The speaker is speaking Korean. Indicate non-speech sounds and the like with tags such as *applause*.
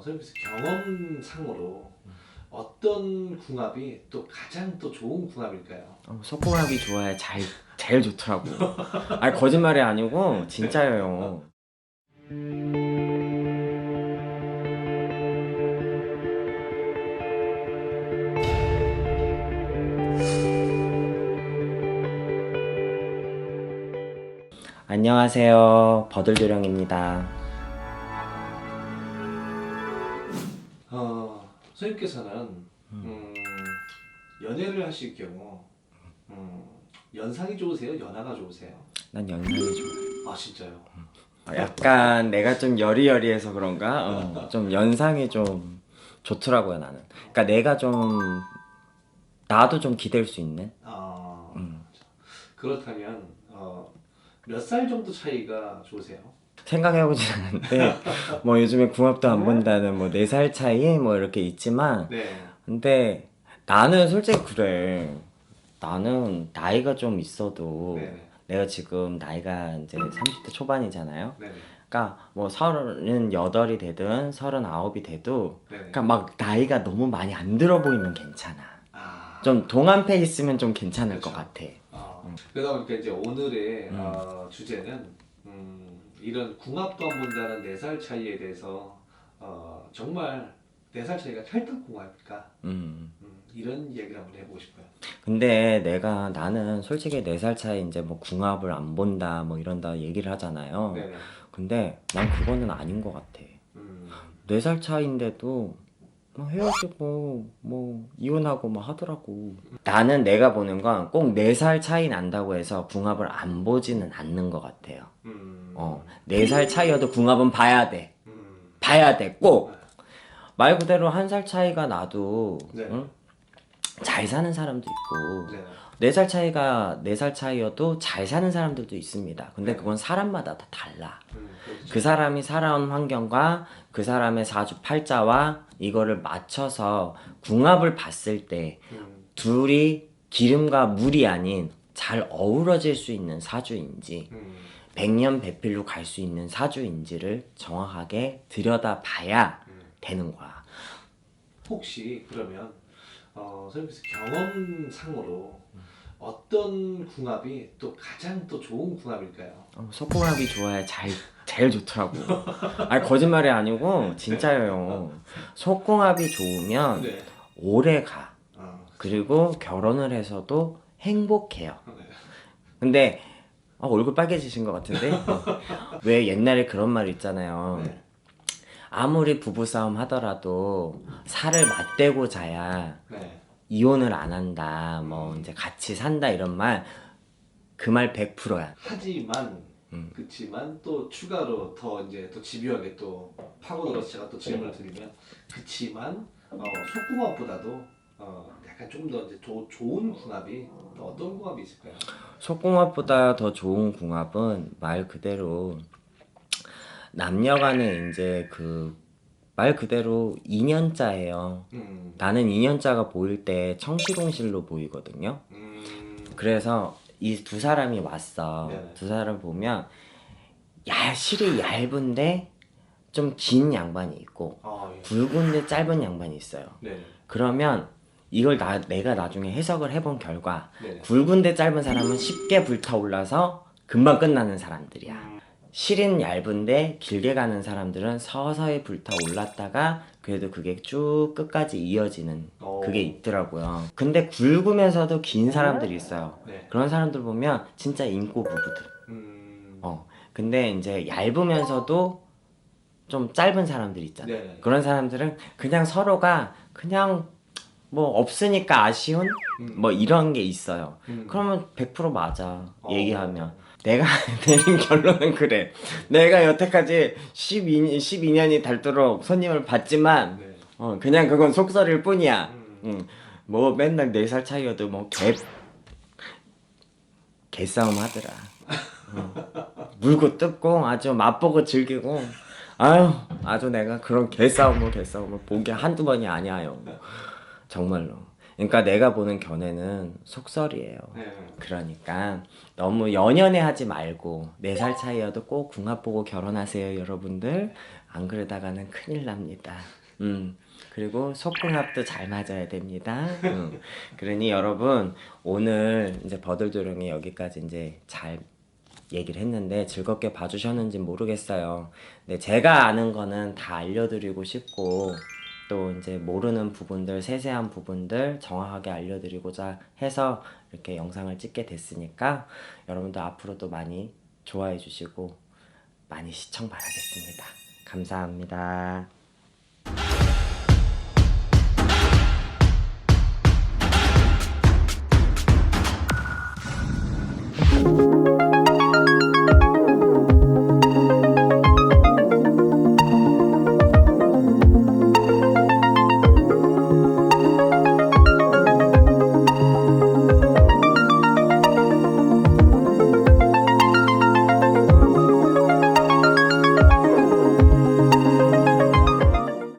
선생님께서 경험상으로 어떤 궁합이 또 가장 또 좋은 궁합일까요? 어, 속궁합이 좋아야 잘, 제일 좋더라고. *laughs* 아니, 거짓말이 아니고, 진짜예요. 안녕하세요. 버들조령입니다. 선생님께서는 음, 연애를 하실 경우 음, 연상이 좋으세요? 연하가 좋으세요? 난 연상이 좋아. 아 진짜요? 어, 약간 내가 좀 여리여리해서 그런가? 어, *laughs* 좀 연상이 좀 좋더라고요, 나는. 그러니까 내가 좀, 나도 좀 기댈 수 있는? 아 음. 그렇다면 어, 몇 살 정도 차이가 좋으세요? 생각해보진 않았는데, *laughs* 뭐 요즘에 궁합도 안 본다는 뭐 4살 차이 뭐 이렇게 있지만, 네. 근데 나는 솔직히 그래. 나는 나이가 좀 있어도, 네. 내가 지금 나이가 이제 30대 초반이잖아요. 네. 그러니까 뭐 38이 되든 39이 돼도, 네. 그러니까 막 나이가 너무 많이 안 들어 보이면 괜찮아. 아, 좀 동안패 있으면 좀 괜찮을 것 그렇죠. 같아. 아, 그러다 보니까 이제 오늘의 음. 어, 주제는 음, 이런 궁합도 안 본다는 네 살 차이에 대해서 어, 정말 네 살 차이가 찰떡 궁합일까? 음. 음, 이런 이야기를 한번 해보고 싶어요. 근데 내가 나는 솔직히 4살 차이 이제 뭐 궁합을 안 본다 뭐 이런다 얘기를 하잖아요. 네. 근데 난 그거는 아닌 것 같아. 음, 4살 차이인데도 뭐 헤어지고 뭐 이혼하고 뭐 하더라고. 나는 내가 보는 건꼭 4살 차이 난다고 해서 궁합을 안 보지는 않는 것 같아요. 음, 어, 4살 차이여도 궁합은 봐야 돼. 음, 봐야 돼. 꼭. 말 그대로 한 살 차이가 나도 네. 응? 잘 사는 사람도 있고 네. 네살 차이가 네 살 차이여도 잘 사는 사람들도 있습니다. 근데 그건 사람마다 다 달라. 음, 그렇죠. 그 사람이 살아온 환경과 그 사람의 사주 팔자와 이거를 맞춰서 궁합을 봤을 때 음, 둘이 기름과 물이 아닌 잘 어우러질 수 있는 사주인지 음, 백년 배필로 갈 수 있는 사주인지를 정확하게 들여다봐야 음. 되는 거야. 혹시 그러면 어, 선생님께서 경험상으로 어떤 궁합이 또 가장 또 좋은 궁합일까요? 어, 속궁합이 좋아야 잘, 제일 좋더라고. 아니, 거짓말이 아니고, 진짜예요. 속궁합이 좋으면 네. 오래 가. 어, 그리고 결혼을 해서도 행복해요. 네. 근데, 아, 얼굴 빨개지신 것 같은데? *laughs* 왜 옛날에 그런 말 있잖아요. 네. 아무리 부부싸움 하더라도 살을 맞대고 자야 네. 이혼을 안 한다. 뭐, 이제 같이 산다. 이런 말. 그 말 100%야. 하지만 음. 그치만 또 추가로 더 이제 또 집요하게 또 파고들어서 제가 또 질문을 드리면 그치만 어, 속궁합보다도 어, 좀 더 이제 조, 좋은 궁합이 또 어떤 궁합이 있을까요? 속궁합보다 더 좋은 궁합은 말 그대로 남녀 간에 이제 그 말 그대로 2년자예요. 음, 나는 2년자가 보일 때 청실홍실로 보이거든요. 음, 그래서 이 두 사람이 왔어. 네네. 두 사람 보면 야 실이 얇은데 좀 긴 양반이 있고 아, 예. 굵은데 짧은 양반이 있어요. 네, 그러면 이걸 나, 내가 나중에 해석을 해본 결과 네. 굵은데 짧은 사람은 쉽게 불타올라서 금방 끝나는 사람들이야. 실은 얇은데 길게 가는 사람들은 서서히 불타올랐다가 그래도 그게 쭉 끝까지 이어지는 오. 그게 있더라고요. 근데 굵으면서도 긴 사람들이 있어요. 네. 그런 사람들 보면 진짜 인고 부부들. 음, 어. 근데 이제 얇으면서도 좀 짧은 사람들 있잖아. 네. 그런 사람들은 그냥 서로가 그냥 뭐 없으니까 아쉬운 음, 뭐 이런 게 있어요. 음. 그러면 100% 맞아. 어. 얘기하면. 내가 *laughs* 내린 결론은 그래. 내가 여태까지 12, 12년이 닳도록 손님을 봤지만, 네. 어, 그냥 그건 속설일 뿐이야. 음, 응. 뭐 맨날 4살 차이여도 뭐 개, 개싸움 하더라. 어. 물고 뜯고 아주 맛보고 즐기고, 아유, 아주 내가 그런 개싸움을 개싸움을 본 게 한두 번이 아니에요. 정말로. 그러니까 내가 보는 견해는 속설이에요. 네. 그러니까 너무 연연해 하지 말고 4살 차이여도 꼭 궁합 보고 결혼하세요 여러분들 안 그러다가는 큰일 납니다. 음. 그리고 속궁합도 잘 맞아야 됩니다. 음. 그러니 여러분 오늘 이제 버들도령이 여기까지 이제 잘 얘기를 했는데 즐겁게 봐주셨는지 모르겠어요. 근데 제가 아는 거는 다 알려드리고 싶고 또 이제 모르는 부분들 세세한 부분들 정확하게 알려드리고자 해서 이렇게 영상을 찍게 됐으니까 여러분도 앞으로도 많이 좋아해 주시고 많이 시청 바라겠습니다. 감사합니다.